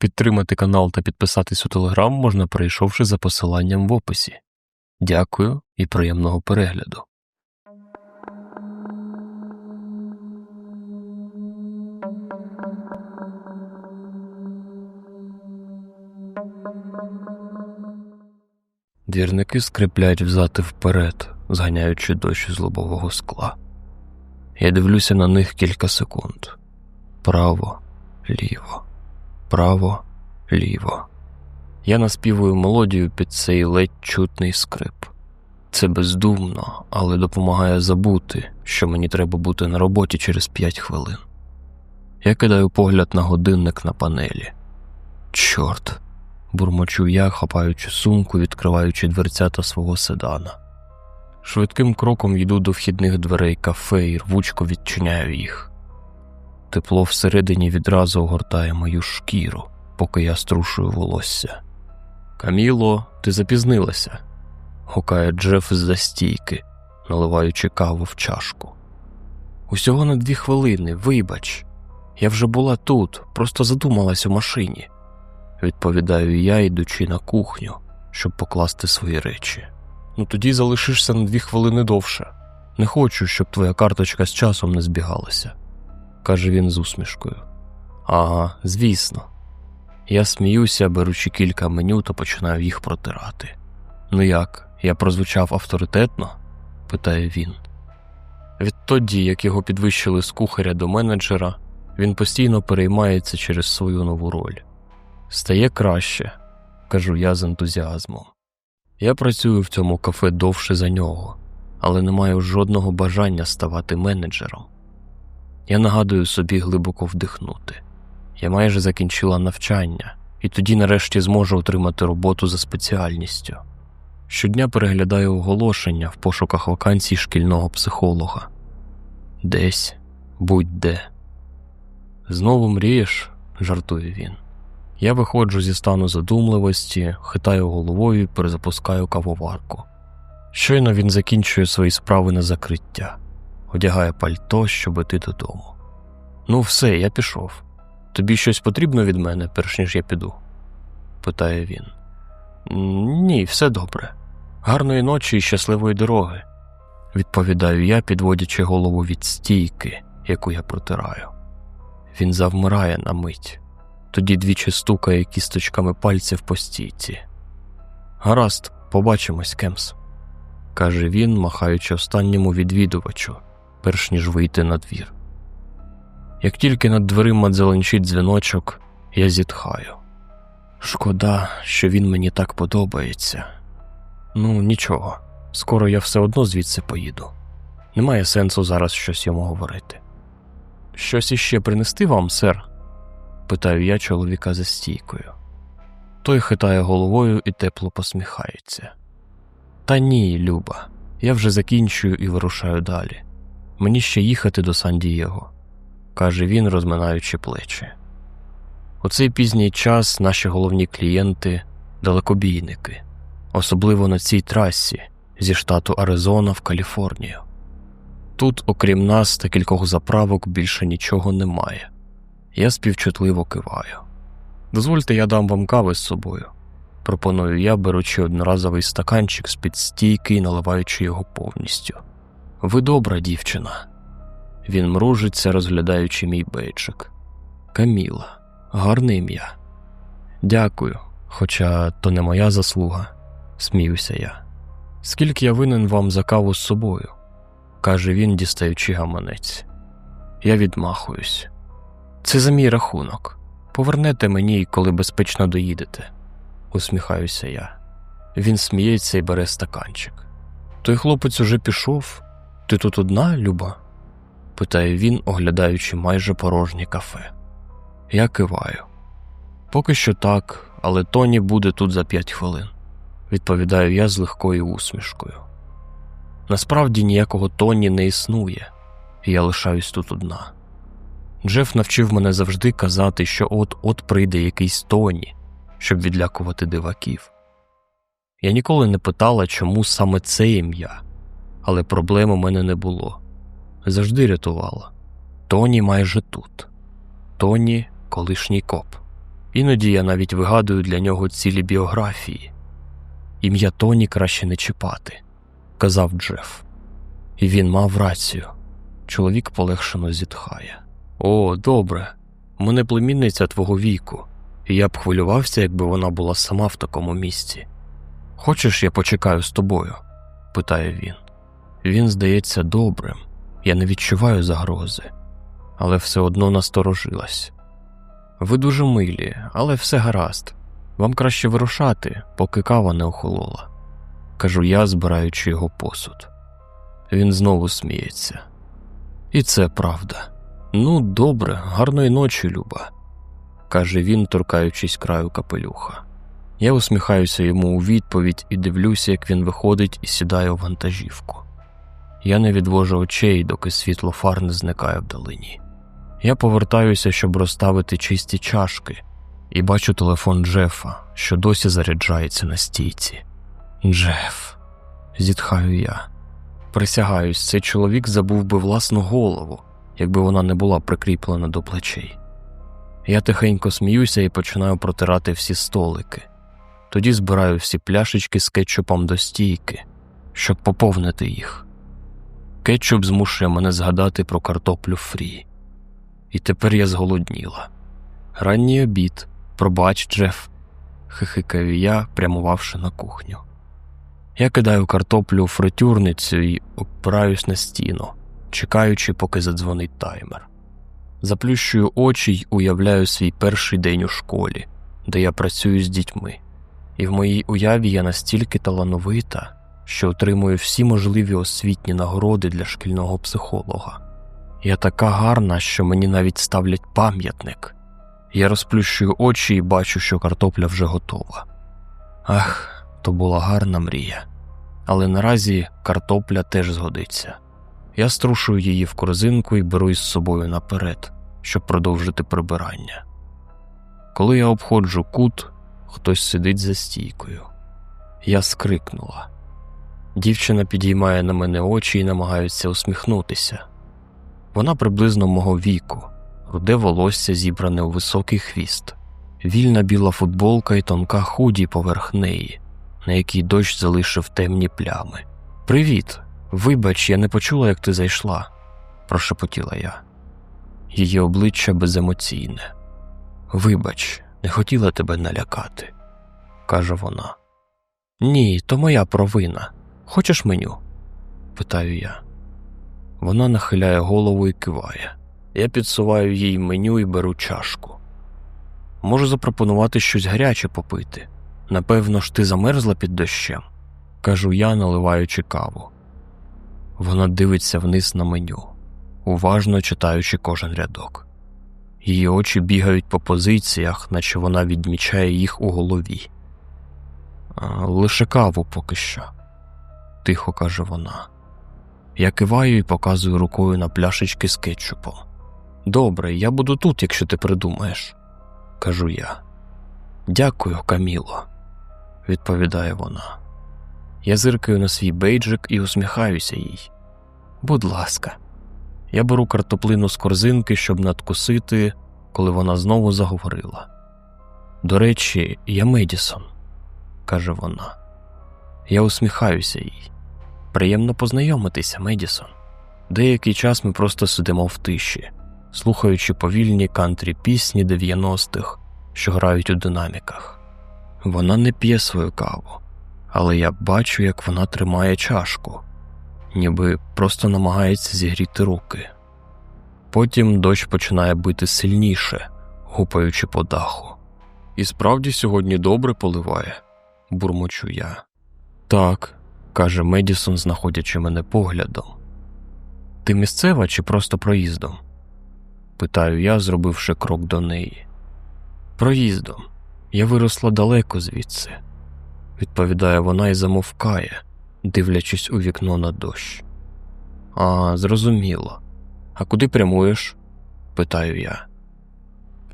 Підтримати канал та підписатись у телеграм можна, перейшовши за посиланням в описі. Дякую і приємного перегляду. Двірники скриплять взати вперед, зганяючи дощ з лобового скла. Я дивлюся на них кілька секунд. Право, ліво, право, ліво. Я наспівую мелодію під цей ледь чутний скрип. Це бездумно, але допомагає забути, що мені треба бути на роботі через п'ять хвилин. Я кидаю погляд на годинник на панелі. Чорт, бурмочу я, хапаючи сумку, відкриваючи дверцята свого седана. Швидким кроком йду до вхідних дверей кафе і рвучко відчиняю їх. Тепло всередині відразу огортає мою шкіру, поки я струшую волосся. Каміло, ти запізнилася, гукає Джеф з-за стійки, наливаючи каву в чашку. Усього на дві хвилини, вибач, я вже була тут, просто задумалась у машині, відповідаю я, йдучи на кухню, щоб покласти свої речі. Ну тоді залишишся на дві хвилини довше. Не хочу, щоб твоя карточка з часом не збігалася, каже він з усмішкою. Ага, звісно. Я сміюся, беручи кілька меню та починаю їх протирати. Ну як, я прозвучав авторитетно? питає він. Відтоді, як його підвищили з кухаря до менеджера, він постійно переймається через свою нову роль. Стає краще, кажу я з ентузіазмом. Я працюю в цьому кафе довше за нього, але не маю жодного бажання ставати менеджером. Я нагадую собі глибоко вдихнути. Я майже закінчила навчання і тоді нарешті зможу отримати роботу за спеціальністю. Щодня переглядаю оголошення в пошуках вакансій шкільного психолога. Десь, будь-де. Знову мрієш, жартує він. Я виходжу зі стану задумливості, хитаю головою і перезапускаю кавоварку. Щойно він закінчує свої справи на закриття, одягає пальто, щоб іти додому. Ну, все, я пішов. Тобі щось потрібно від мене, перш ніж я піду? питає він. Ні, все добре. Гарної ночі і щасливої дороги, відповідаю я, підводячи голову від стійки, яку я протираю. Він завмирає на мить, тоді двічі стукає кісточками пальців по стійці. Гаразд, побачимось, Кемс, каже він, махаючи останньому відвідувачу, перш ніж вийти на двір. Як тільки над дверима дзеленчить дзвіночок, я зітхаю. Шкода, що він мені так подобається. Ну, нічого, скоро я все одно звідси поїду. Немає сенсу зараз щось йому говорити. Щось іще принести вам, сер? питаю я чоловіка за стійкою. Той хитає головою і тепло посміхається. Та ні, Люба, я вже закінчую і вирушаю далі. Мені ще їхати до Сан-Дієго, каже він, розминаючи плечі. У цей пізній час наші головні клієнти далекобійники, особливо на цій трасі зі штату Аризона в Каліфорнію. Тут, окрім нас та кількох заправок, більше нічого немає. Я співчутливо киваю. Дозвольте, я дам вам кави з собою, пропоную я, беручи одноразовий стаканчик з під стійки і наливаючи його повністю. Ви добра дівчина. Він мружиться, розглядаючи мій бейджик. Каміла, гарне ім'я. Дякую, хоча то не моя заслуга, сміюся я. Скільки я винен вам за каву з собою? каже він, дістаючи гаманець. Я відмахуюсь. Це за мій рахунок. Повернете мені, коли безпечно доїдете, усміхаюся я. Він сміється і бере стаканчик. Той хлопець уже пішов. Ти тут одна, Люба? питає він, оглядаючи майже порожнє кафе. Я киваю. Поки що так, але Тоні буде тут за п'ять хвилин, відповідаю я з легкою усмішкою. Насправді ніякого Тоні не існує, і я лишаюсь тут одна. Джеф навчив мене завжди казати, що от-от прийде якийсь Тоні, щоб відлякувати диваків. Я ніколи не питала, чому саме це ім'я, але проблем у мене не було. Завжди рятувала. Тоні майже тут. Тоні колишній коп. Іноді я навіть вигадую для нього цілі біографії. Ім'я Тоні краще не чіпати, казав Джеф. І він мав рацію. Чоловік полегшено зітхає. О, добре, мене племінниця твого віку, і я б хвилювався, якби вона була сама в такому місці. Хочеш, я почекаю з тобою? питає він. Він здається добрим, я не відчуваю загрози, але все одно насторожилась. Ви дуже милі, але все гаразд. Вам краще вирушати, поки кава не охолола, кажу я, збираючи його посуд. Він знову сміється. І це правда. Ну, добре, гарної ночі, Люба, каже він, торкаючись краю капелюха. Я усміхаюся йому у відповідь і дивлюся, як він виходить і сідає у вантажівку. Я не відвожу очей, доки світло фар не зникає вдалині. Я повертаюся, щоб розставити чисті чашки, і бачу телефон Джефа, що досі заряджається на стійці. Джеф, зітхаю я. Присягаюсь, цей чоловік забув би власну голову, якби вона не була прикріплена до плечей. Я тихенько сміюся і починаю протирати всі столики. Тоді збираю всі пляшечки з кетчупом до стійки, щоб поповнити їх. Кетчуп змушує мене згадати про картоплю фрі. І тепер я зголодніла. Ранній обід, пробач, Джеф, хихикаю я, прямувавши на кухню. Я кидаю картоплю у фритюрницю і опираюсь на стіну, чекаючи, поки задзвонить таймер. Заплющую очі й уявляю свій перший день у школі, де я працюю з дітьми, і в моїй уяві я настільки талановита, що отримую всі можливі освітні нагороди для шкільного психолога. Я така гарна, що мені навіть ставлять пам'ятник. Я розплющую очі і бачу, що картопля вже готова. Ах, то була гарна мрія. Але наразі картопля теж згодиться. Я струшую її в корзинку і беру із собою наперед, щоб продовжити прибирання. Коли я обходжу кут, хтось сидить за стійкою. Я скрикнула. Дівчина підіймає на мене очі і намагається усміхнутися. Вона приблизно мого віку, руде волосся зібране у високий хвіст, вільна біла футболка і тонка худі поверх неї, на якій дощ залишив темні плями. Привіт! Вибач, я не почула, як ти зайшла, прошепотіла я. Її обличчя беземоційне. Вибач, не хотіла тебе налякати, каже вона. Ні, то моя провина. Хочеш меню? питаю я. Вона нахиляє голову і киває. Я підсуваю їй меню і беру чашку. Можу запропонувати щось гаряче попити. Напевно ж, ти замерзла під дощем, кажу я, наливаючи каву. Вона дивиться вниз на меню, уважно читаючи кожен рядок. Її очі бігають по позиціях, наче вона відмічає їх у голові. Лише каву поки що, тихо каже вона. Я киваю і показую рукою на пляшечки з кетчупом. Добре, я буду тут, якщо ти придумаєш, кажу я. Дякую, Каміло, відповідає вона. Я зиркаю на свій бейджик і усміхаюся їй. Будь ласка, я беру картоплину з корзинки, щоб надкусити, коли вона знову заговорила. До речі, я Медісон, каже вона. Я усміхаюся їй. Приємно познайомитися, Медісон. Деякий час ми просто сидимо в тиші, слухаючи повільні кантрі пісні 90-х, що грають у динаміках. Вона не п'є свою каву, але я бачу, як вона тримає чашку, ніби просто намагається зігріти руки. Потім дощ починає бити сильніше, гупаючи по даху. І справді сьогодні добре поливає, бурмочу я. Так, каже Медісон, знаходячи мене поглядом. Ти місцева чи просто проїздом? питаю я, зробивши крок до неї. Проїздом. Я виросла далеко звідси, відповідає вона і замовкає, дивлячись у вікно на дощ. А, зрозуміло. А куди прямуєш? питаю я.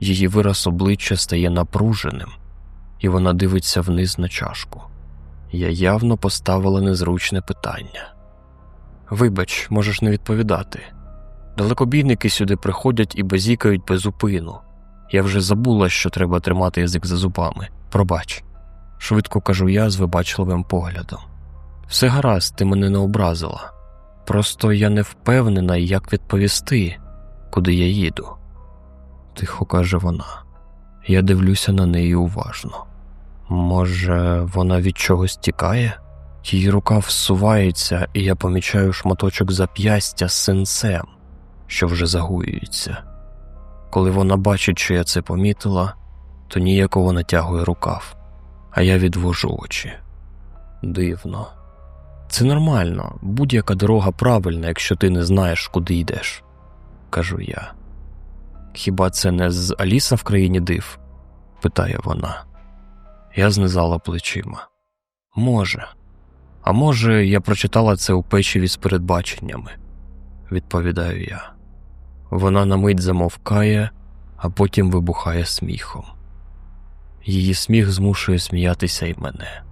Її вираз обличчя стає напруженим, і вона дивиться вниз на чашку. Я явно поставила незручне питання. Вибач, можеш не відповідати. Далекобійники сюди приходять і базікають без упину. Я вже забула, що треба тримати язик за зубами. Пробач, швидко кажу я з вибачливим поглядом. Все гаразд, ти мене не образила. Просто я не впевнена, як відповісти, куди я їду. Тихо каже вона. Я дивлюся на неї уважно. Може, вона від чогось тікає? Її рука всувається, і я помічаю шматочок зап'ястя з синцем, що вже загоюється. Коли вона бачить, що я це помітила, то ніяково натягує рукав, а я відвожу очі. Дивно. Це нормально, будь-яка дорога правильна, якщо ти не знаєш, куди йдеш, кажу я. Хіба це не з Аліса в країні див? питає вона. Я знизала плечима. Може, а може, я прочитала це у печиві з передбаченнями, відповідаю я. Вона на мить замовкає, а потім вибухає сміхом. Її сміх змушує сміятися й мене.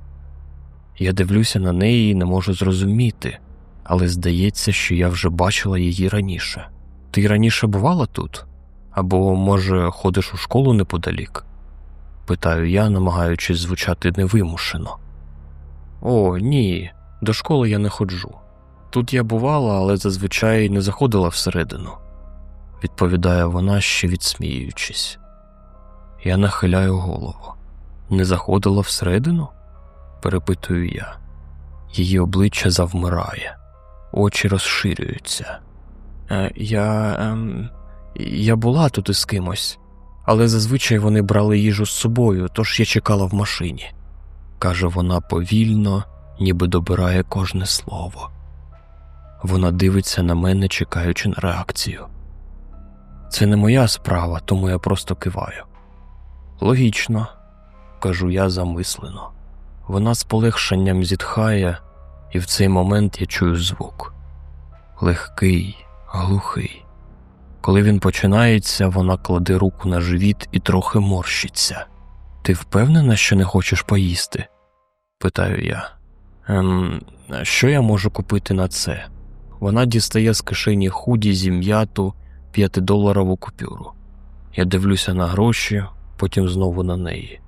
Я дивлюся на неї і не можу зрозуміти, але здається, що я вже бачила її раніше. Ти раніше бувала тут? Або, може, ходиш у школу неподалік? Питаю я, намагаючись звучати невимушено. О, ні, до школи я не ходжу. Тут я бувала, але зазвичай не заходила всередину, відповідає вона, ще відсміюючись. Я нахиляю голову. Не заходила всередину? перепитую я. Її обличчя завмирає, очі розширюються. Е, Я ем, я була тут із кимось, але зазвичай вони брали їжу з собою, тож я чекала в машині, каже вона повільно, ніби добирає кожне слово. Вона дивиться на мене, чекаючи на реакцію. Це не моя справа, тому я просто киваю. Логічно, кажу я замислено. Вона з полегшенням зітхає, і в цей момент я чую звук легкий, глухий. Коли він починається, вона кладе руку на живіт і трохи морщиться. Ти впевнена, що не хочеш поїсти? питаю я. Ем, Що я можу купити на це? Вона дістає з кишені худі зім'яту п'ятидоларову купюру. Я дивлюся на гроші, потім знову на неї.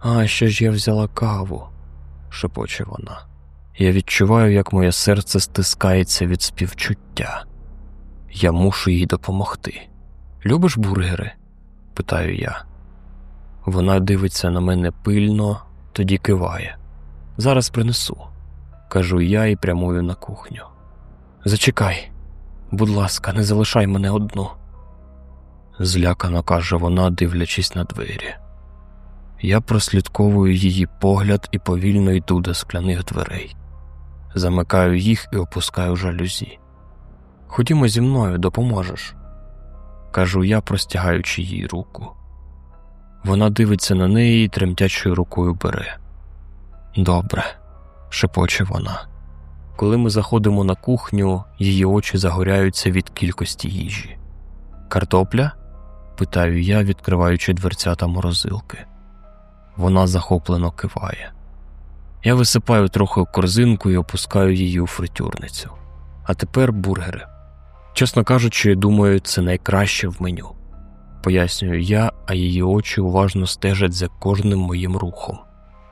А ще ж я взяла каву, шепоче вона. Я відчуваю, як моє серце стискається від співчуття. Я мушу їй допомогти. Любиш бургери? питаю я. Вона дивиться на мене пильно, тоді киває. Зараз принесу, кажу я і прямую на кухню. Зачекай, будь ласка, не залишай мене одну. Злякано каже вона, дивлячись на двері. Я прослідковую її погляд і повільно йду до скляних дверей. Замикаю їх і опускаю жалюзі. Ходімо зі мною, допоможеш, кажу я, простягаючи їй руку. Вона дивиться на неї і тремтячою рукою бере. Добре, шепоче вона. Коли ми заходимо на кухню, її очі загоряються від кількості їжі. Картопля? питаю я, відкриваючи дверцята морозилки. Вона захоплено киває. Я висипаю трохи корзинку і опускаю її у фритюрницю. А тепер бургери. Чесно кажучи, думаю, це найкраще в меню. Пояснюю я, а її очі уважно стежать за кожним моїм рухом.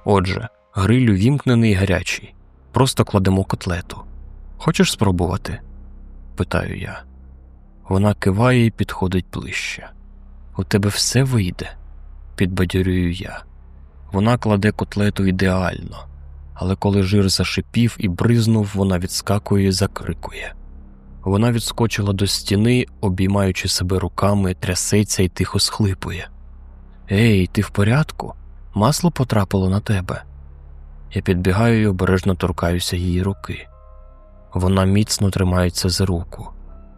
Отже, гриль увімкнений і гарячий. Просто кладемо котлету. Хочеш спробувати? питаю я. Вона киває і підходить ближче. У тебе все вийде, підбадьорюю я. Вона кладе котлету ідеально, але коли жир зашипів і бризнув, вона відскакує і закрикує. Вона відскочила до стіни, обіймаючи себе руками, трясеться і тихо схлипує. Ей, ти в порядку? Масло потрапило на тебе. Я підбігаю і обережно торкаюся її руки. Вона міцно тримається за руку,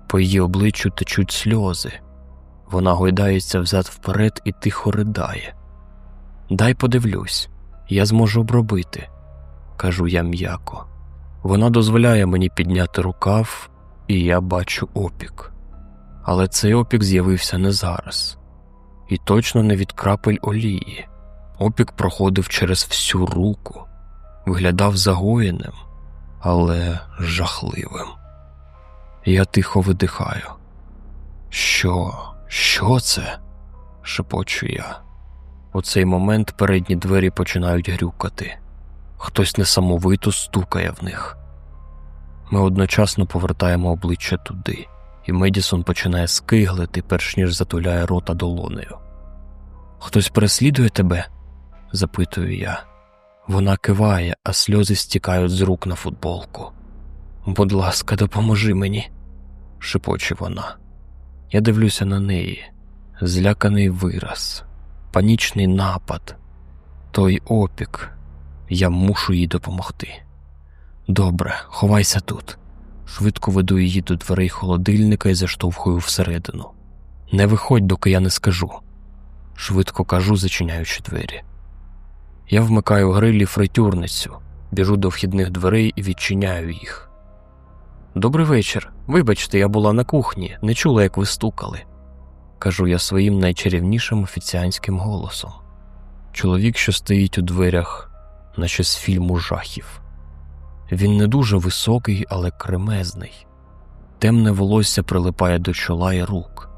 по її обличчю течуть сльози. Вона гойдається взад вперед і тихо ридає. Дай подивлюсь, я зможу обробити, кажу я м'яко. Вона дозволяє мені підняти рукав, і я бачу опік. Але цей опік з'явився не зараз, і точно не від крапель олії. Опік проходив через всю руку, виглядав загоєним, але жахливим. Я тихо видихаю. Що, що це? шепочу я. У цей момент передні двері починають грюкати. Хтось несамовито стукає в них. Ми одночасно повертаємо обличчя туди, і Медісон починає скиглити, перш ніж затуляє рота долонею. Хтось переслідує тебе? запитую я. Вона киває, а сльози стікають з рук на футболку. Будь ласка, допоможи мені, шепоче вона. Я дивлюся на неї, зляканий вираз, панічний напад, той опік. Я мушу їй допомогти. Добре, ховайся тут. Швидко веду її до дверей холодильника і заштовхую всередину. Не виходь, доки я не скажу. Швидко кажу, зачиняючи двері. Я вмикаю грилі фритюрницю, біжу до вхідних дверей і відчиняю їх. Добрий вечір. Вибачте, я була на кухні, не чула, як ви стукали, кажу я своїм найчарівнішим офіціанським голосом. Чоловік, що стоїть у дверях, наче з фільму жахів. Він не дуже високий, але кремезний. Темне волосся прилипає до чола і рук.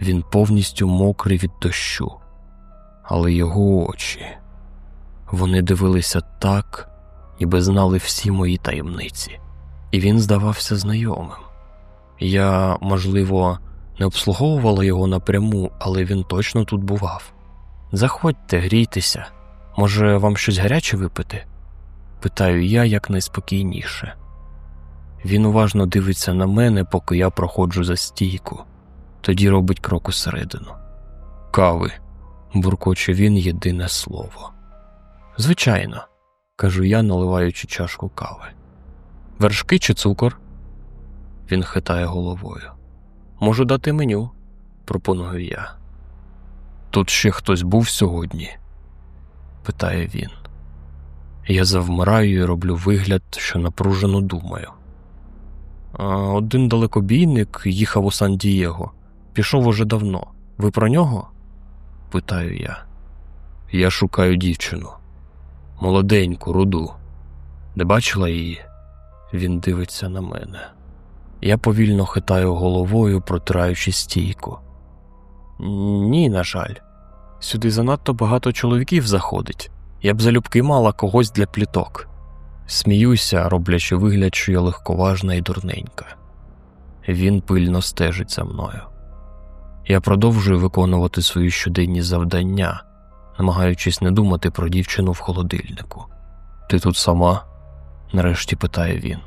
Він повністю мокрий від дощу, але його очі вони дивилися так, ніби знали всі мої таємниці, і він здавався знайомим. Я, можливо, не обслуговувала його напряму, але він точно тут бував. Заходьте, грійтеся, може, вам щось гаряче випити? Питаю я якнайспокійніше. Він уважно дивиться на мене, поки я проходжу за стійку, тоді робить крок усередину. Кави, буркоче він єдине слово. Звичайно, кажу я, наливаючи чашку кави. Вершки чи цукор? Він хитає головою. Можу дати меню, пропоную я. Тут ще хтось був сьогодні? питає він. Я завмираю і роблю вигляд, що напружено думаю. Один далекобійник їхав у Сан Дієго. Пішов уже давно. Ви про нього? питаю я. Я шукаю дівчину. Молоденьку, руду. Не бачила її? Він дивиться на мене. Я повільно хитаю головою, протираючи стійку. Ні, на жаль, сюди занадто багато чоловіків заходить. Я б залюбки мала когось для пліток. Сміюся, роблячи вигляд, що я легковажна і дурненька. Він пильно стежить за мною. Я продовжую виконувати свої щоденні завдання, намагаючись не думати про дівчину в холодильнику. Ти тут сама? нарешті питає він.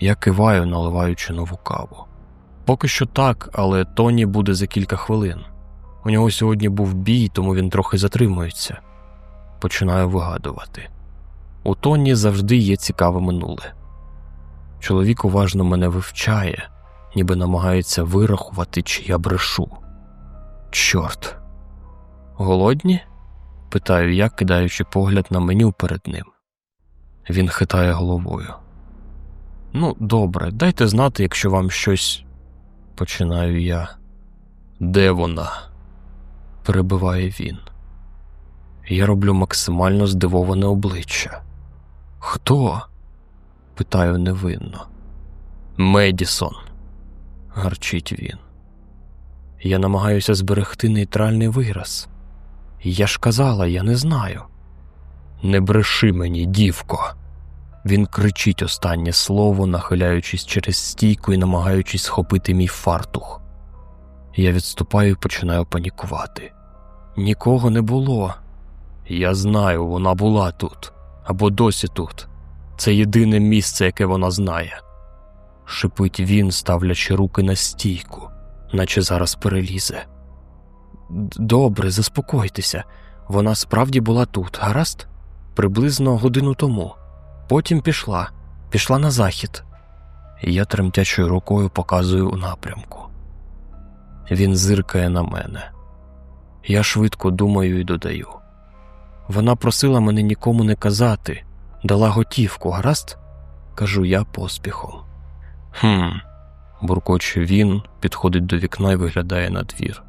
Я киваю, наливаючи нову каву. Поки що так, але Тоні буде за кілька хвилин. У нього сьогодні був бій, тому він трохи затримується. Починаю вигадувати. У Тоні завжди є цікаве минуле. Чоловік уважно мене вивчає, ніби намагається вирахувати, чи я брешу. Чорт. Голодні? питаю я, кидаючи погляд на меню перед ним. Він хитає головою. Ну, добре, дайте знати, якщо вам щось. Починаю я. Де вона? перебиває він. Я роблю максимально здивоване обличчя. Хто? питаю невинно. Медісон, гарчить він. Я намагаюся зберегти нейтральний вираз. Я ж казала, я не знаю. Не бреши мені, дівко. Він кричить останнє слово, нахиляючись через стійку і намагаючись схопити мій фартух. Я відступаю і починаю панікувати. Нікого не було. Я знаю, вона була тут або досі тут. Це єдине місце, яке вона знає. Шипить він, ставлячи руки на стійку, наче зараз перелізе. Добре, заспокойтеся. Вона справді була тут, гаразд? Приблизно годину тому. Потім пішла, пішла на захід. Я тремтячою рукою показую у напрямку. Він зиркає на мене. Я швидко думаю і додаю. Вона просила мене нікому не казати, дала готівку, гаразд? кажу я поспіхом. Хм, буркоче він, підходить до вікна і виглядає на двір.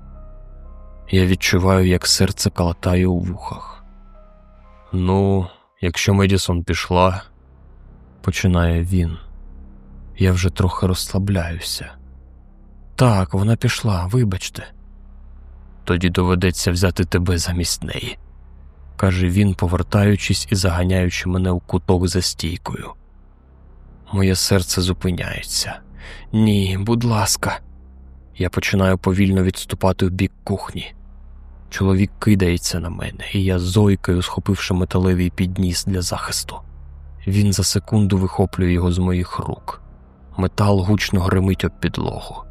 Я відчуваю, як серце калатає у вухах. Ну, якщо Медісон пішла, починає він. Я вже трохи розслабляюся. Так, вона пішла, вибачте. тоді доведеться взяти тебе замість неї, каже він, повертаючись і заганяючи мене у куток за стійкою. Моє серце зупиняється. Ні, будь ласка. Я починаю повільно відступати в бік кухні. Чоловік кидається на мене, і я зойкаю, схопивши металевий підніс для захисту. Він за секунду вихоплює його з моїх рук. Метал гучно гримить об підлогу.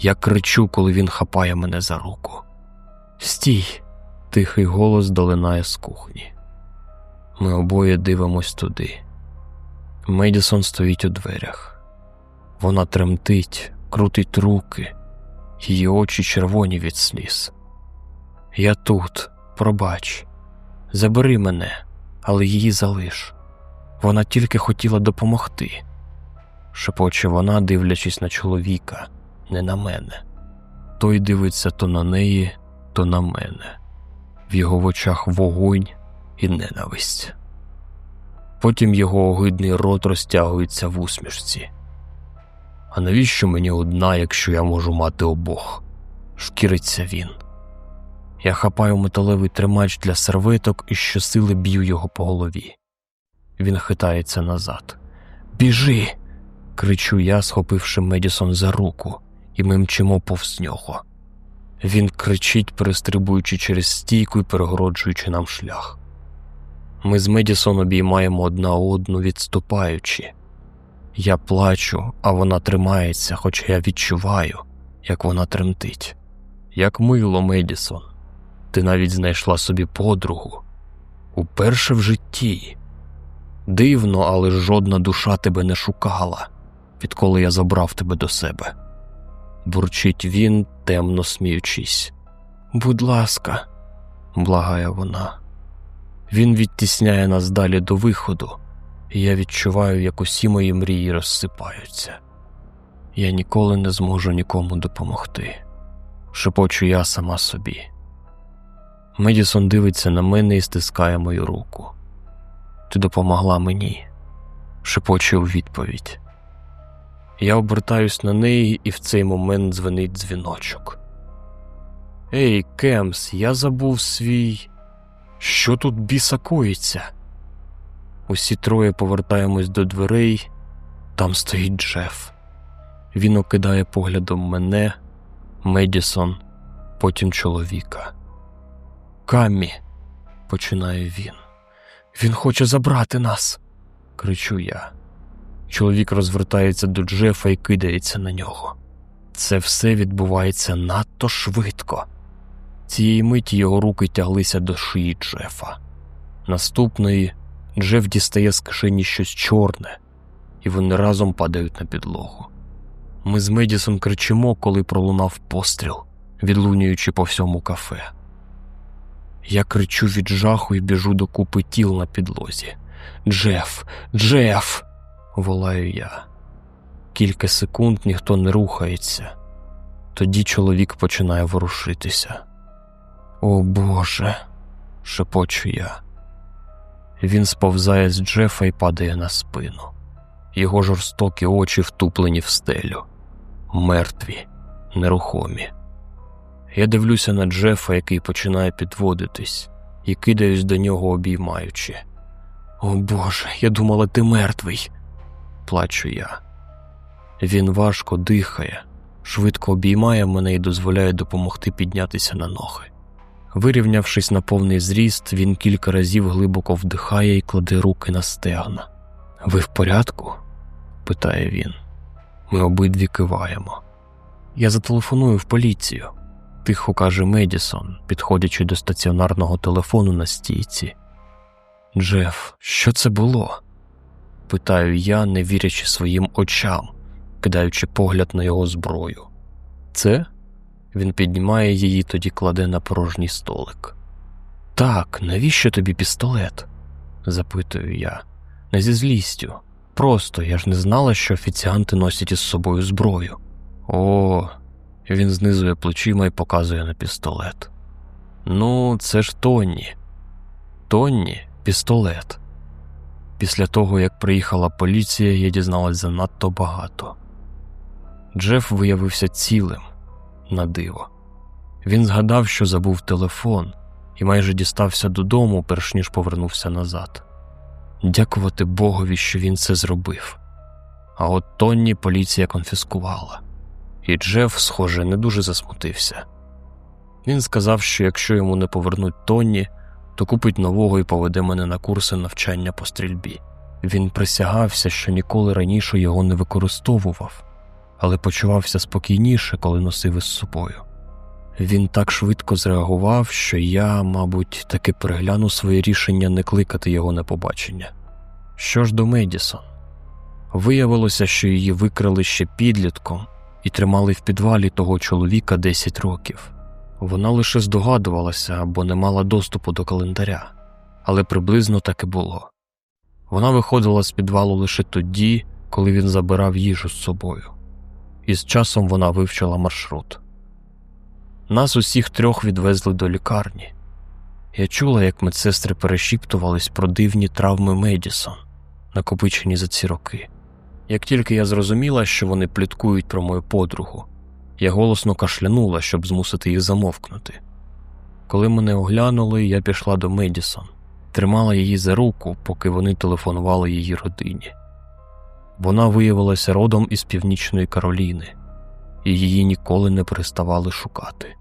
Я кричу, коли він хапає мене за руку. Стій! Тихий голос долинає з кухні. Ми обоє дивимось туди. Медісон стоїть у дверях. Вона тремтить, крутить руки, її очі червоні від сліз. Я тут, пробач, забери мене, але її залиш. Вона тільки хотіла допомогти, шепоче вона, дивлячись на чоловіка, не на мене. Той дивиться то на неї, то на мене. В його очах вогонь і ненависть. Потім його огидний рот розтягується в усмішці. А навіщо мені одна, якщо я можу мати обох? шкіриться він. Я хапаю металевий тримач для серветок і щосили б'ю його по голові. Він хитається назад. Біжи. кричу я, схопивши Медісон за руку, і ми мчимо повз нього. Він кричить, перестрибуючи через стійку і перегороджуючи нам шлях. Ми з Медісон обіймаємо одна одну, відступаючи. Я плачу, а вона тримається, хоча я відчуваю, як вона тремтить. Як мило, Медісон, ти навіть знайшла собі подругу. Уперше в житті. Дивно, але жодна душа тебе не шукала, відколи я забрав тебе до себе. Бурчить він, темно сміючись. Будь ласка, благає вона. Він відтісняє нас далі до виходу, і я відчуваю, як усі мої мрії розсипаються. Я ніколи не зможу нікому допомогти. Шепочу я сама собі. Медісон дивиться на мене і стискає мою руку. Ти допомогла мені, шепоче у відповідь. Я обертаюсь на неї, і в цей момент дзвенить дзвіночок. Ей, Кемс, я забув свій. Що тут біса коїться? Усі троє повертаємось до дверей, там стоїть Джеф. Він окидає поглядом мене, Медісон, потім чоловіка. Каммі, починає він. Він хоче забрати нас, кричу я. Чоловік розвертається до Джефа і кидається на нього. Це все відбувається надто швидко. Цієї миті його руки тяглися до шиї Джефа. Наступної Джеф дістає з кишені щось чорне, і вони разом падають на підлогу. Ми з Медісом кричимо, коли пролунав постріл, відлунюючи по всьому кафе. Я кричу від жаху і біжу до купи тіл на підлозі. Джеф, Джеф. Волаю я. Кілька секунд ніхто не рухається. Тоді чоловік починає ворушитися. О Боже, шепочу я. Він сповзає з Джефа і падає на спину. Його жорстокі очі втуплені в стелю, мертві, нерухомі. Я дивлюся на Джефа, який починає підводитись, і кидаюсь до нього, обіймаючи. О Боже, я думала, ти мертвий, плачу я. Він важко дихає, швидко обіймає мене і дозволяє допомогти піднятися на ноги. Вирівнявшись на повний зріст, він кілька разів глибоко вдихає і кладе руки на стегна. Ви в порядку? питає він. Ми обидві киваємо. Я зателефоную в поліцію, тихо каже Медісон, підходячи до стаціонарного телефону на стійці. Джеф, що це було? Питаю я, не вірячи своїм очам, кидаючи погляд на його зброю. Це? Він піднімає її, тоді кладе на порожній столик. Так, навіщо тобі пістолет? запитую я, не зі злістю. Просто я ж не знала, що офіціанти носять із собою зброю. О, він знизує плечима і показує на пістолет. Ну, це ж Тонні. Тонні пістолет. Після того, як приїхала поліція, я дізналась занадто багато. Джеф виявився цілим на диво. Він згадав, що забув телефон, і майже дістався додому, перш ніж повернувся назад. Дякувати Богові, що він це зробив. А от Тонні поліція конфіскувала, і Джеф, схоже, не дуже засмутився. Він сказав, що якщо йому не повернуть Тонні, то купить нового і поведе мене на курси навчання по стрільбі. Він присягався, що ніколи раніше його не використовував, але почувався спокійніше, коли носив із собою. Він так швидко зреагував, що я, мабуть, таки перегляну своє рішення не кликати його на побачення. Що ж до Медісон? Виявилося, що її викрали ще підлітком і тримали в підвалі того чоловіка 10 років. Вона лише здогадувалася або не мала доступу до календаря, але приблизно так і було. Вона виходила з підвалу лише тоді, коли він забирав їжу з собою, і з часом вона вивчила маршрут. Нас усіх трьох відвезли до лікарні. Я чула, як медсестри перешіптувались про дивні травми Медісон, накопичені за ці роки. Як тільки я зрозуміла, що вони пліткують про мою подругу, я голосно кашлянула, щоб змусити їх замовкнути. Коли мене оглянули, я пішла до Медісон, тримала її за руку, поки вони телефонували її родині. Вона виявилася родом із Північної Кароліни, і її ніколи не переставали шукати.